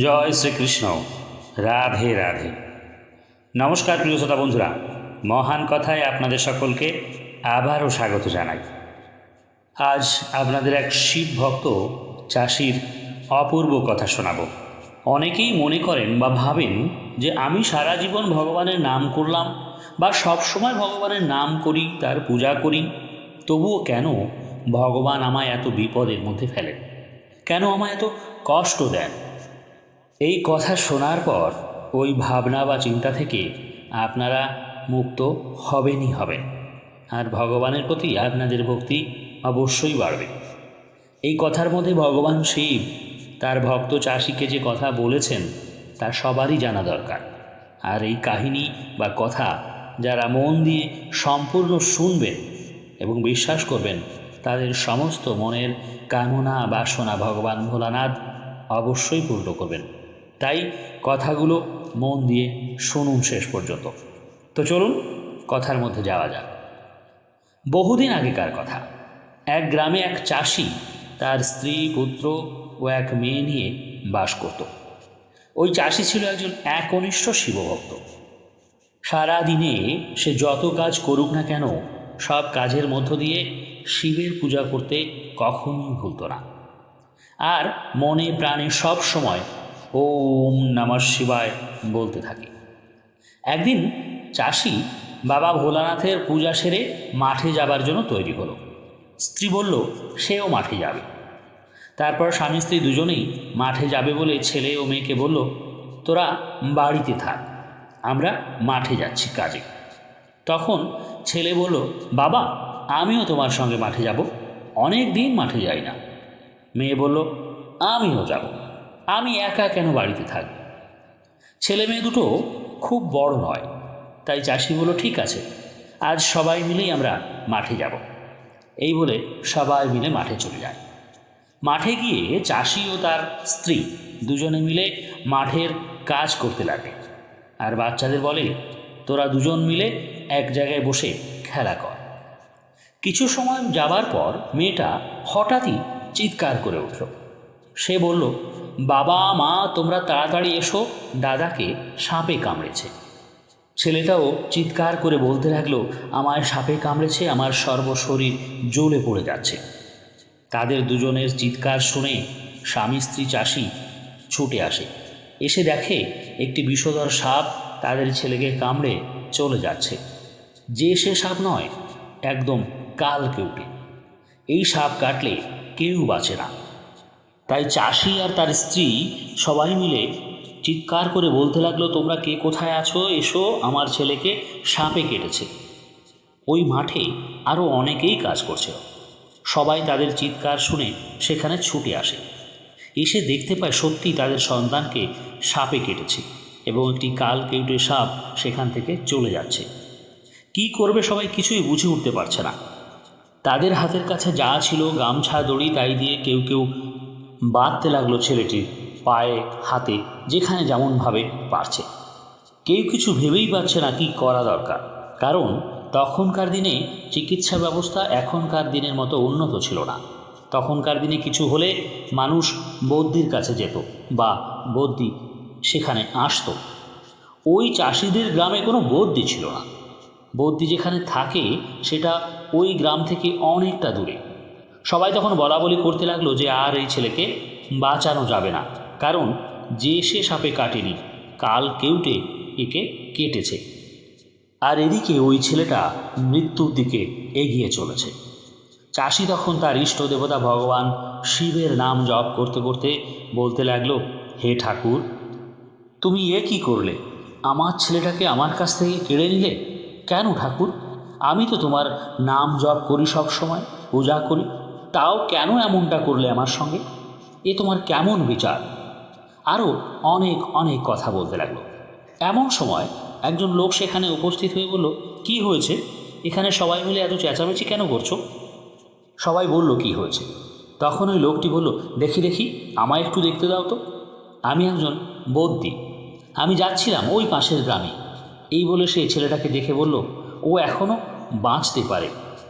জয় শ্রীকৃষ্ণ। রাধে রাধে। নমস্কার প্রিয় শ্রোতা বন্ধুরা, মহান কথায় আপনাদের সকলকে আবারও স্বাগত জানাই। আজ আপনাদের এক শিব ভক্ত চাষির অপূর্ব কথা শোনাব। অনেকেই মনে করেন বা ভাবেন যে আমি সারা জীবন ভগবানের নাম করলাম বা সব সময় ভগবানের নাম করি, তার পূজা করি, তবুও কেন ভগবান আমায় এত বিপদের মধ্যে ফেলেন? কেন আমায় এত কষ্ট দেন? এই কথা শোনার পর ওই ভাবনা বা চিন্তা থেকে আপনারা মুক্ত হবেনই হবেন আর ভগবানের প্রতি আপনাদের ভক্তি অবশ্যই বাড়বে। এই কথার মধ্যে ভগবান শিব, তার ভক্ত চাষিকে যে কথা বলেছেন, তা সবারই জানা দরকার। আর এই কাহিনী বা কথা যারা মন দিয়ে সম্পূর্ণ শুনবেন এবং বিশ্বাস করবেন, তাদের সমস্ত মনের কামনা বাসনা ভগবান ভোলানাথ অবশ্যই পূর্ণ করবেন। তাই কথাগুলো মন দিয়ে শুনুন শেষ পর্যন্ত। তো চলুন কথার মধ্যে যাওয়া যাক। বহুদিন আগেকার কথা। এক গ্রামে এক চাষি তার স্ত্রী, পুত্র ও এক মেয়ে নিয়ে বাস করত। ওই চাষি ছিল একজন একনিষ্ঠ শিবভক্ত। সারা দিনে সে যত কাজ করুক না কেন, সব কাজের মধ্য দিয়ে শিবের পূজা করতে কখনোই ভুলত না। আর মনে প্রাণে সব সময় ওম নমঃ শিবায় বলতে থাকে। একদিন চাষি বাবা ভোলানাথের পূজা সেরে মাঠে যাবার জন্য তৈরি হলো। স্ত্রী বলল, সেও মাঠে যাবে। তারপর স্বামী স্ত্রী দুজনেই মাঠে যাবে বলে ছেলে ও মেয়েকে বলল, তোরা বাড়িতে থাক, আমরা মাঠে যাচ্ছি কাজে। তখন ছেলে বলল, বাবা, আমিও তোমার সঙ্গে মাঠে যাব, অনেক দিন মাঠে যাই না। মেয়ে বলল, আমিও যাব। আমি একা কেন বাড়িতে থাকব? ছেলে মেয়ে দুটো খুব বড় নয়, তাই চাষি বলল ঠিক আছে, আজ সবাই মিলেই আমরা মাঠে যাব। এই বলে সবাই মিলে মাঠে চলে যায়। মাঠে গিয়ে চাষি ও তার স্ত্রী দুজনে মিলে মাঠের কাজ করতে লাগে আর বাচ্চাদের বলে, তোরা দুজন মিলে এক জায়গায় বসে খেলা কর। কিছু সময় যাবার পর মেয়েটা হঠাৎই চিৎকার করে উঠল। সে বলল বাবা, মা, তোমরা তাড়াতাড়ি এসো। দাদাকে সাপে কামড়েছে। ছেলেটাও চিৎকার করে বলতে লাগল, আমায় সাপে কামড়েছে, আমার সর্বশরীর জ্বলে পড়ে যাচ্ছে। তাদের দুজনের চিৎকার শুনে স্বামী স্ত্রী চাষি ছুটে আসে। এসে দেখে একটি বিষধর সাপ তাদের ছেলেকে কামড়ে চলে যাচ্ছে। যে সে সাপ নয়, একদম কাল কেউটে এই সাপ কাটলে কেউ বাঁচে না। তাই চাষি আর তার স্ত্রী সবাই মিলে চিৎকার করে বলতে লাগল, তোমরা কে কোথায় আছো? এসো, আমার ছেলেকে সাপে কেটেছে। ওই মাঠে আরও অনেকেই কাজ করছে। সবাই তাদের চিৎকার শুনে সেখানে ছুটে আসে। এসে দেখতে পায় সত্যি তাদের সন্তানকে সাপে কেটেছে এবং একটি কাল কেউটে সাপ সেখান থেকে চলে যাচ্ছে। কি করবে সবাই কিছুই বুঝে উঠতে পারছে না। তাদের হাতের কাছে যা ছিল, গামছা, দড়ি, তাই দিয়ে কেউ কেউ বাঁধতে লাগল ছেলেটির পায়ে, হাতে, যেখানে যেমনভাবে পারছে। কেউ কিছু ভেবেই পাচ্ছে না কি করা দরকার, কারণ তখনকার দিনে চিকিৎসা ব্যবস্থা এখনকার দিনের মতো উন্নত ছিল না। তখনকার দিনে কিছু হলে মানুষ বৌদ্ধির কাছে যেত বা বৌদ্ধি সেখানে আসতো। ওই চাষিদের গ্রামে কোনো বৌদ্ধি ছিল না। বৌদ্ধি যেখানে থাকে সেটা ওই গ্রাম থেকে অনেকটা দূরে। সবাই তখন বলা বলি করতে লাগল যে আর এই ছেলেকে বাঁচানো যাবে না। কারণ যে সে সাপে কাটেনি, কাল কেউটে একে কেটেছে। আর এদিকে ওই ছেলেটা মৃত্যুর দিকে এগিয়ে চলেছে। চাষি তখন তার ইষ্ট দেবতা ভগবান শিবের নাম জপ করতে করতে বলতে লাগল, হে ঠাকুর, তুমি এ কি করলে? আমার ছেলেটাকে আমার কাছ থেকে কেড়ে নিলে? কেন ঠাকুর? আমি তো তোমার নাম জপ করি সব সময়, পূজা করি তাও কেন এমনটা করলে আমার সঙ্গে? এ তোমার কেমন বিচার? আরও অনেক অনেক কথা বলতে লাগল। এমন সময় একজন লোক সেখানে উপস্থিত হয়ে বলল, কি হয়েছে? এখানে সবাই মিলে এত চেঁচামেচি কেন করছ? সবাই বলল, কি হয়েছে? তখন ওই লোকটি বলল, দেখি দেখি, আমায় একটু দেখতে দাও তো। আমি একজন বদ্যি আমি যাচ্ছিলাম ওই পাশের গ্রামে। এই বলে সে ছেলেটাকে দেখে বলল, ও এখনও বাঁচতে পারে।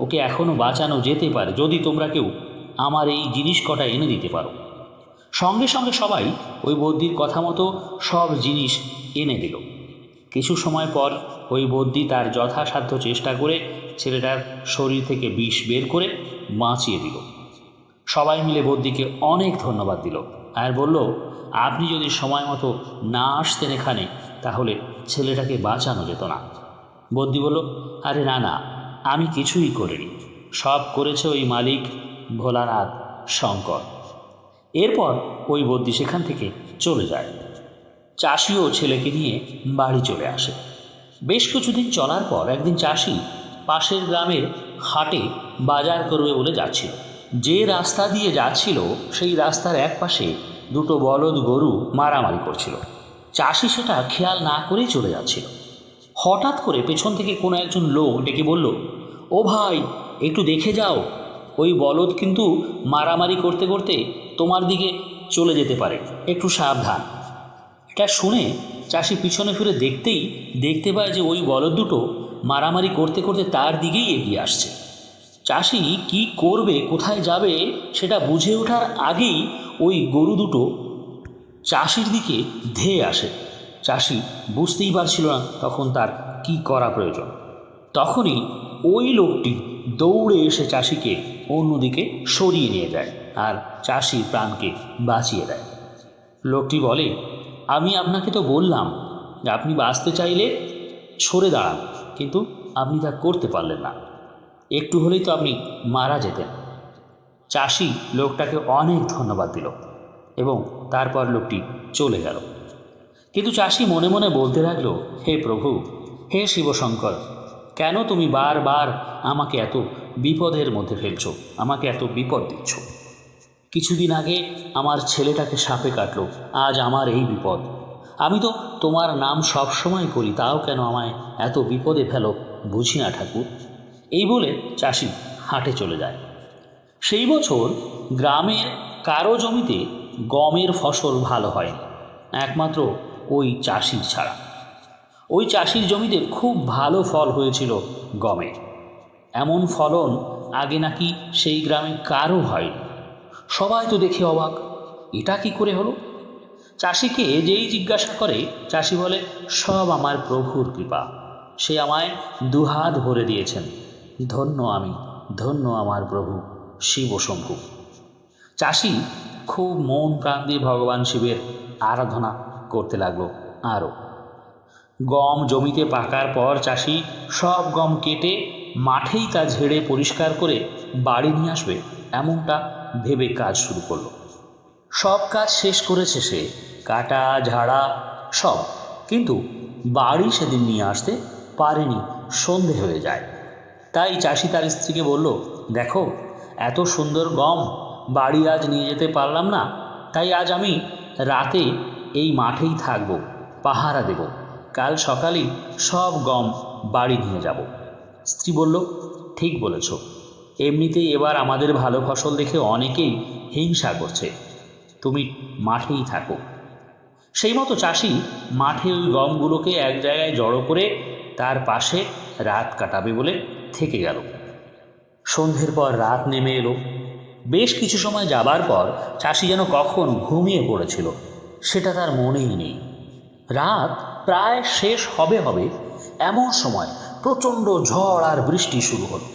ওকে এখনও বাঁচানো যেতে পারে যদি তোমরা কেউ আমার এই জিনিস কটা এনে দিতে পারো। সঙ্গে সঙ্গে সবাই ওই বদ্যির কথা মতো সব জিনিস এনে দিল। কিছু সময় পর ওই বদ্যি তার যথাসাধ্য চেষ্টা করে ছেলেটার শরীর থেকে বিষ বের করে বাঁচিয়ে দিল। সবাই মিলে বদ্যিকে অনেক ধন্যবাদ দিল আর বলল, আপনি যদি সময় মতো না আসতেন এখানে, তাহলে ছেলেটাকে বাঁচানো যেত না। বদ্যি বলল, আরে না না আমি কিছুই করিনি। সব করেছে ওই মালিক ভোলানাথ শঙ্কর। এরপর ওই বদ্যি সেখান থেকে চলে যায়। চাষিও ছেলেকে নিয়ে বাড়ি চলে আসে। বেশ কিছুদিন চলার পর একদিন চাষি পাশের গ্রামের হাটে বাজার করবে বলে যাচ্ছিল। যে রাস্তা দিয়ে যাচ্ছিল, সেই রাস্তার এক পাশে দুটো বলদ গরু মারামারি করছিল। চাষি সেটা খেয়াল না করেই চলে যাচ্ছিল। হঠাৎ করে পেছন থেকে কোনো একজন লোক ডেকে বলল ও ভাই, একটু দেখে যাও। ওই বলদ কিন্তু মারামারি করতে করতে তোমার দিকে চলে যেতে পারে। একটু সাবধান। এটা শুনে চাষি পিছনে ফিরে দেখতেই দেখতে পায় যে ওই বলদ দুটো মারামারি করতে করতে তার দিকেই এগিয়ে আসছে। চাষি কি করবে, কোথায় যাবে, সেটা বুঝে ওঠার আগেই ওই গরু দুটো চাষির দিকে ধেয়ে আসে। চাষি বুঝতেই পারছিল না তখন তার কি করা প্রয়োজন। তখনই ওই লোকটি দৌড়ে এসে চাষিকে অন্যদিকে সরিয়ে নিয়ে যায় আর চাষি প্রাণকে বাঁচিয়ে দেয়। লোকটি বলে, আমি আপনাকে তো বললাম যে আপনি বাঁচতে চাইলে সরে দাঁড়ান, কিন্তু আপনি তা করতে পারলেন না। একটু হলেই তো আপনি মারা যেতেন। চাষি লোকটাকে অনেক ধন্যবাদ দিল এবং তারপর লোকটি চলে গেল। কিন্তু চাষি মনে মনে বলতে লাগল, হে প্রভু, হে শিবশঙ্কর কেন তুমি বারবার আমাকে এত বিপদের মধ্যে ফেলছো? আমাকে এত বিপদ দিচ্ছ? কিছুদিন আগে আমার ছেলেটাকে সাপে কাটলো। আজ আমার এই বিপদ। আমি তো তোমার নাম সব সময় করি, তাও কেন আমায় এত বিপদে ফেলো বুঝি না ঠাকুর। এই বলে চাষি হাটে চলে যায়। সেই বছর গ্রামের কারও জমিতে গমের ফসল ভালো হয় একমাত্র ওই চাষির ছাড়া। ওই চাষির জমিতে খুব ভালো ফল হয়েছিল গমের এমন ফলন আগে নাকি সেই গ্রামে কারও হয়নি। সবাই তো দেখে অবাক, এটা কি করে হলো? চাষিকে যেই জিজ্ঞাসা করে, চাষি বলে, সব আমার প্রভুর কৃপা। সে আমায় দুহাত ভরে দিয়েছেন। ধন্য আমি, ধন্য আমার প্রভু, শিব শম্ভু। চাষি খুব মন প্রাণ দিয়ে ভগবান শিবের আরাধনা করতে লাগল আরও। গম জমিতে পাকার পর চাষি সব গম কেটে মাঠেই তা ঝেড়ে পরিষ্কার করে বাড়ি নিয়ে আসবে, এমনটা ভেবে কাজ শুরু করল। সব কাজ শেষ করেছে সে, কাটা, ঝাড়া, সব। কিন্তু বাড়ি সেদিন নিয়ে আসতে পারেনি, সন্ধে হয়ে যায়। তাই চাষি তার স্ত্রীকে বলল, দেখো, এত সুন্দর গম, বাড়ি আজ নিয়ে যেতে পারলাম না। তাই আজ আমি রাতে এই মাঠেই থাকব, পাহারা দেব। কাল সকালেই সব গম বাড়ি নিয়ে যাব। স্ত্রী বলল, ঠিক বলেছ। এমনিতেই এবার আমাদের ভালো ফসল দেখে অনেকেই হিংসা করছে। তুমি মাঠেই থাকো। সেই মতো চাষি মাঠে ওই গমগুলোকে এক জায়গায় জড়ো করে তার পাশে রাত কাটাবে বলে থেকে গেল। সন্ধ্যের পর রাত নেমে এলো। বেশ কিছু সময় যাবার পর চাষি যেন কখন ঘুমিয়ে পড়েছিল, সেটা তার মনেই নেই। রাত প্রায় শেষ হবে হবে এমন সময় প্রচণ্ড ঝড় আর বৃষ্টি শুরু হলো।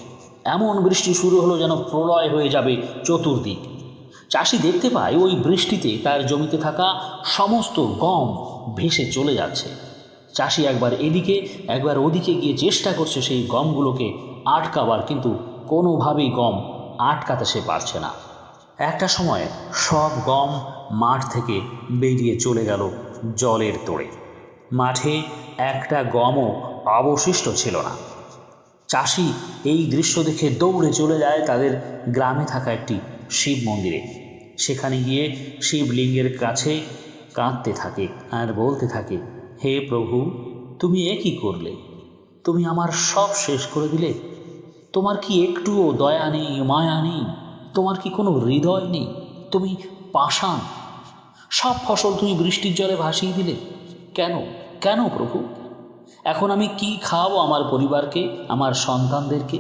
এমন বৃষ্টি শুরু হলো যেন প্রলয় হয়ে যাবে চতুর্দিক। চাষি দেখতে পায় ওই বৃষ্টিতে তার জমিতে থাকা সমস্ত গম ভেসে চলে যাচ্ছে। চাষি একবার এদিকে, একবার ওদিকে গিয়ে চেষ্টা করছে সেই গমগুলোকে আটকাবার, কিন্তু কোনোভাবেই গম আটকাতে সে পারছে না। একটা সময় সব গম মাঠ থেকে বেরিয়ে চলে গেল জলের তোড়ে। মাঠে একটা গমও অবশিষ্ট ছিল না। চাষি এই দৃশ্য দেখে দৌড়ে চলে যায় তাদের গ্রামে থাকা একটি শিব মন্দিরে। সেখানে গিয়ে শিবলিঙ্গের কাছে কাঁদতে থাকে আর বলতে থাকে, হে প্রভু, তুমি একই করলে? তুমি আমার সব শেষ করে দিলে? তোমার কি একটুও দয়া নেই, মায়া নেই? তোমার কি কোনো হৃদয় নেই? তুমি পাষাণ। সব ফসল তুমি বৃষ্টির জলে ভাসিয়ে দিলে? কেন? কেন প্রভু? এখন আমি কি খাওয়াবো আমার পরিবারকে, আমার সন্তানদেরকে?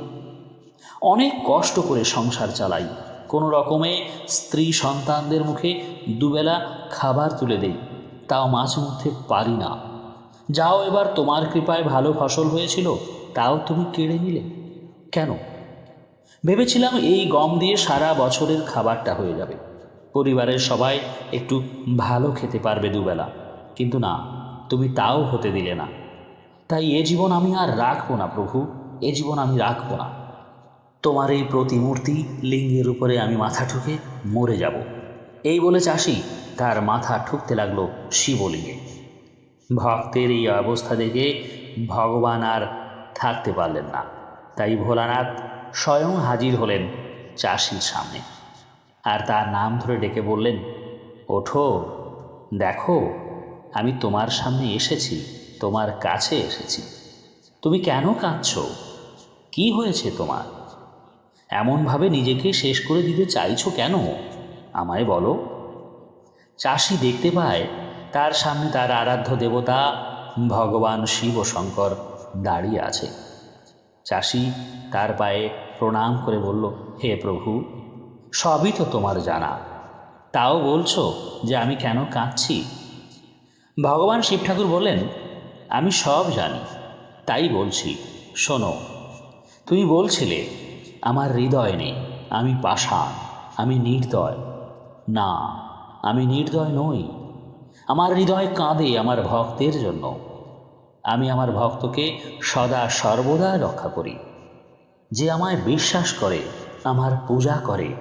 অনেক কষ্ট করে সংসার চালাই। কোনো রকমে স্ত্রী সন্তানদের মুখে দুবেলা খাবার তুলে দেই। তাও মাঝে মধ্যে পারি না। যাও এবার, তোমার কৃপায় ভালো ফসল হয়েছিল, তাও তুমি কেড়ে নিলে। কেন? ভেবেছিলাম এই গম দিয়ে সারা বছরের খাবারটা হয়ে যাবে। পরিবারের সবাই একটু ভালো খেতে পারবে দুবেলা। কিন্তু না। তুমি তাও হতে দিলে না। তাই এ জীবন আমি আর রাখব না প্রভু, এ জীবন আমি রাখব না। তোমার এই প্রতিমূর্তি লিঙ্গের উপরে আমি মাথা ঠুকে মরে যাব। এই বলে চাষি তার মাথা ঠুকতে লাগল শিবলিঙ্গে। ভক্তের এই অবস্থা দেখে ভগবান আর থাকতে পারলেন না। তাই ভোলানাথ স্বয়ং হাজির হলেন চাষির সামনে। আর তার নাম ধরে ডেকে বললেন, ওঠো, দেখো আমি তোমার সামনে এসেছি, তোমার কাছে এসেছি। তুমি কেন কাঁদছ? কি হয়েছে তোমার? এমনভাবে নিজেকে শেষ করে দিতে চাইছো কেন? আমায় বলো। চাষি দেখতে পায়, তার সামনে তার আরাধ্য দেবতা ভগবান শিব শঙ্কর দাঁড়িয়ে আছে। চাষি তার পায়ে প্রণাম করে বলল, হে প্রভু, সবই তো তোমার জানা। তাও বলছো যে আমি কেন কাঁদছি? ভগবান শিব ঠাকুর বললেন, আমি সব জানি, তাই বলছি, শোনো। তুমি বলছিলে, আমার হৃদয় নেই, আমি পাষাণ, আমি নির্দয়। না, আমি নির্দয় নই। আমার হৃদয় কাঁদে আমার ভক্তের জন্য। আমি আমার ভক্তকে সদা সর্বদা রক্ষা করি। যে আমায় বিশ্বাস করে, আমার পূজা করে,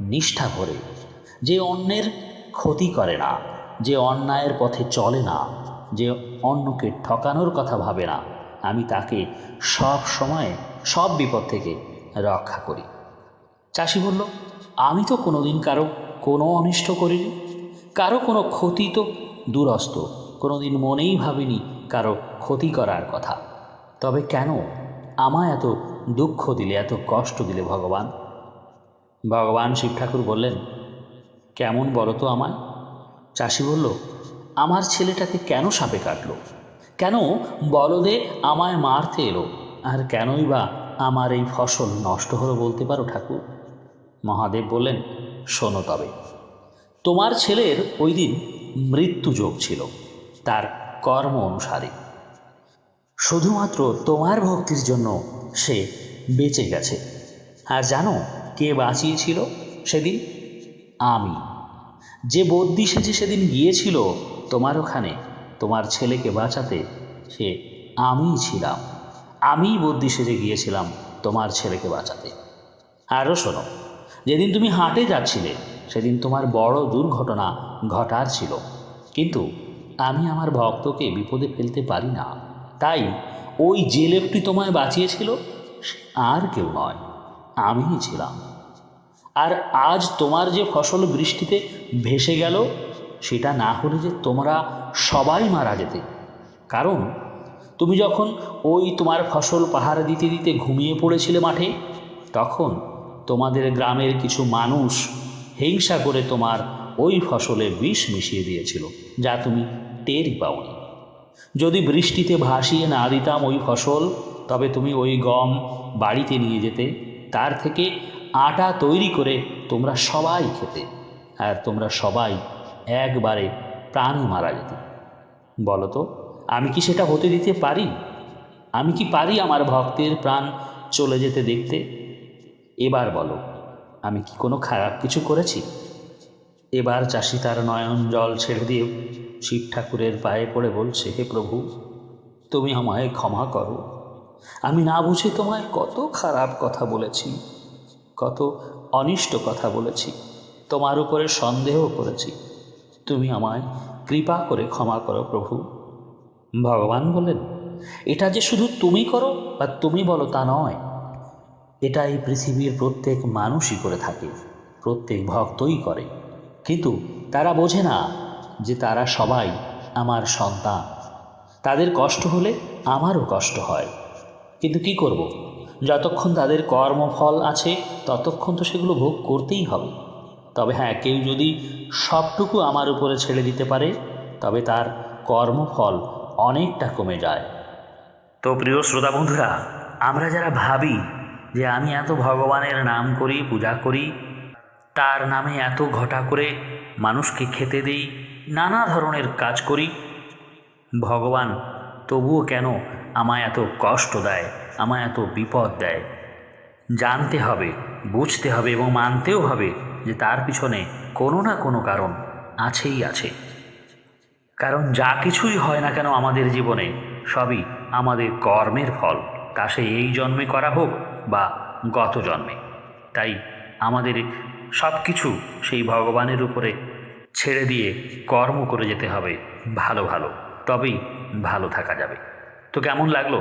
নিষ্ঠা ভরে যে অন্যের ক্ষতি করে না। যে অন্যায়ের পথে চলে না, যে অন্যকে ঠকানোর কথা ভাবে না, আমি তাকে সব সময়, সব বিপদ থেকে রক্ষা করি। চাষি বলল, আমি তো কোনোদিন কারও কোনো অনিষ্ট করিনি, কারও কোনো ক্ষতি তো দূরস্ত, কোনোদিন মনেই ভাবিনি কারও ক্ষতি করার কথা। তবে কেন আমায় এত দুঃখ দিলে, এত কষ্ট দিলে ভগবান? ভগবান শিব ঠাকুর বললেন, কেমন বলো তো আমায়? চাষি বলল, আমার ছেলেটাকে কেন সাপে কাটলো? কেন বলদে আমায় মারতে এলো? আর কেনই বা আমার এই ফসল নষ্ট হলো বলতে পারো ঠাকুর? মহাদেব বললেন, শোনো তবে, তোমার ছেলের ওই দিন মৃত্যু যোগ ছিল, তার কর্ম অনুসারে। শুধুমাত্র তোমার ভক্তির জন্য সে বেঁচে গেছে। আর জানো কে বাঁচিয়েছিল সেদিন? আমি। যে বদ্যি সেজে সেদিন গিয়েছিল, তোমার ওখানে, তোমার ছেলেকে বাঁচাতে সে আমিই ছিলাম। আমিই বদ্যি সেজে গিয়েছিলাম তোমার ছেলেকে বাঁচাতে। আরও শোনো, যেদিন তুমি হাটে যাচ্ছিলে, সেদিন তোমার বড় দুর্ঘটনা ঘটার ছিল। কিন্তু আমি আমার ভক্তকে বিপদে ফেলতে পারি না। তাই ওই যে লোকটি তোমায় বাঁচিয়েছিল আর কেউ নয়, আমিই ছিলাম। আর আজ তোমার যে ফসল বৃষ্টিতে ভেসে গেল, সেটা না হলে যে তোমরা সবাই মারা যেতে। কারণ তুমি যখন ওই তোমার ফসল পাহারা দিতে দিতে ঘুমিয়ে পড়েছিলে মাঠে, তখন তোমাদের গ্রামের কিছু মানুষ হিংসা করে তোমার ওই ফসলে বিষ মিশিয়ে দিয়েছিল, যা তুমি টেরই পাওনি। যদি বৃষ্টিতে ভাসিয়ে না দিতাম ওই ফসল, তবে তুমি ওই গম বাড়িতে নিয়ে যেতে, তার থেকে আটা তৈরি করে তোমরা সবাই খেতে, আর তোমরা সবাই একবারে প্রাণে মারা যেতে। বলো তো, আমি কি সেটা হতে দিতে পারি? আমি কি পারি আমার ভক্তের প্রাণ চলে যেতে দেখতে? এবার বলো, আমি কি কোনো খারাপ কিছু করেছি? এবার চাষি তার নয়ন জল ছেড়ে দিয়ে শিব ঠাকুরের পায়ে পড়ে বলছে, হে প্রভু, তুমি আমায় ক্ষমা করো। আমি না বুঝে তোমায় কত খারাপ কথা বলেছি। কত অনিষ্ট কথা বলেছি, তোমার উপরে সন্দেহ করেছি। তুমি আমায় কৃপা করে ক্ষমা করো প্রভু। ভগবান বলেন, এটা যে শুধু তুমি করো বা তুমি বলো তা নয় এটা এই পৃথিবীর প্রত্যেক মানুষই করে থাকে, প্রত্যেক ভক্তই করে। কিন্তু তারা বোঝে না যে তারা সবাই আমার সন্তান। তাদের কষ্ট হলে আমারও কষ্ট হয়। কিন্তু কি করব। যতক্ষণ তাদের কর্মফল আছে, ততক্ষণ তো সেগুলো ভোগ করতেই হবে। তবে হ্যাঁ কেউ যদি সবটুকু আমার উপরে ছেড়ে দিতে পারে, তবে তার কর্মফল অনেকটা কমে যায়। তো প্রিয় শ্রোতা বন্ধুরা, আমরা যারা ভাবি যে আমি এত ভগবানের নাম করি, পূজা করি, তার নামে এত ঘটা করে মানুষকে খেতে দেই, নানা ধরনের কাজ করি, ভগবান তবুও কেন আমায় এত কষ্ট দেয়? আমায় এত বিপদ দেয়। জানতে হবে, বুঝতে হবে এবং মানতেও হবে যে তার পিছনে কোনো না কোনো কারণ আছেই আছে। কারণ যা কিছুই হয় না কেন আমাদের জীবনে, সবই আমাদের কর্মের ফল। তা সে এই জন্মে করা হোক বা গত জন্মে। তাই আমাদের সব কিছু সেই ভগবানের উপরে ছেড়ে দিয়ে কর্ম করে যেতে হবে ভালো ভালো, তবেই ভালো থাকা যাবে। তো কেমন লাগল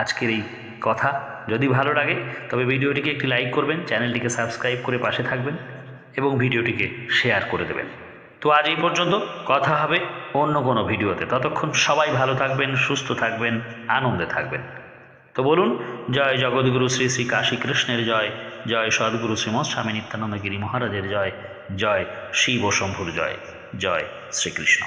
আজকের এই কথা? যদি ভালো লাগে, তবে ভিডিওটিকে একটি লাইক করবেন, চ্যানেলটিকে সাবস্ক্রাইব করে পাশে থাকবেন এবং ভিডিওটিকে শেয়ার করে দেবেন। তো আজ এই পর্যন্ত, কথা হবে অন্য কোনো ভিডিওতে। ততক্ষণ সবাই ভালো থাকবেন, সুস্থ থাকবেন, আনন্দে থাকবেন। তো বলুন, জয় জগৎগুরু শ্রী শ্রী কাশী কৃষ্ণের জয় জয় সদ্গুরু শ্রীমৎ স্বামী নিত্যানন্দ গিরি মহারাজের জয় জয় শিব শম্ভুর জয় জয় শ্রীকৃষ্ণ।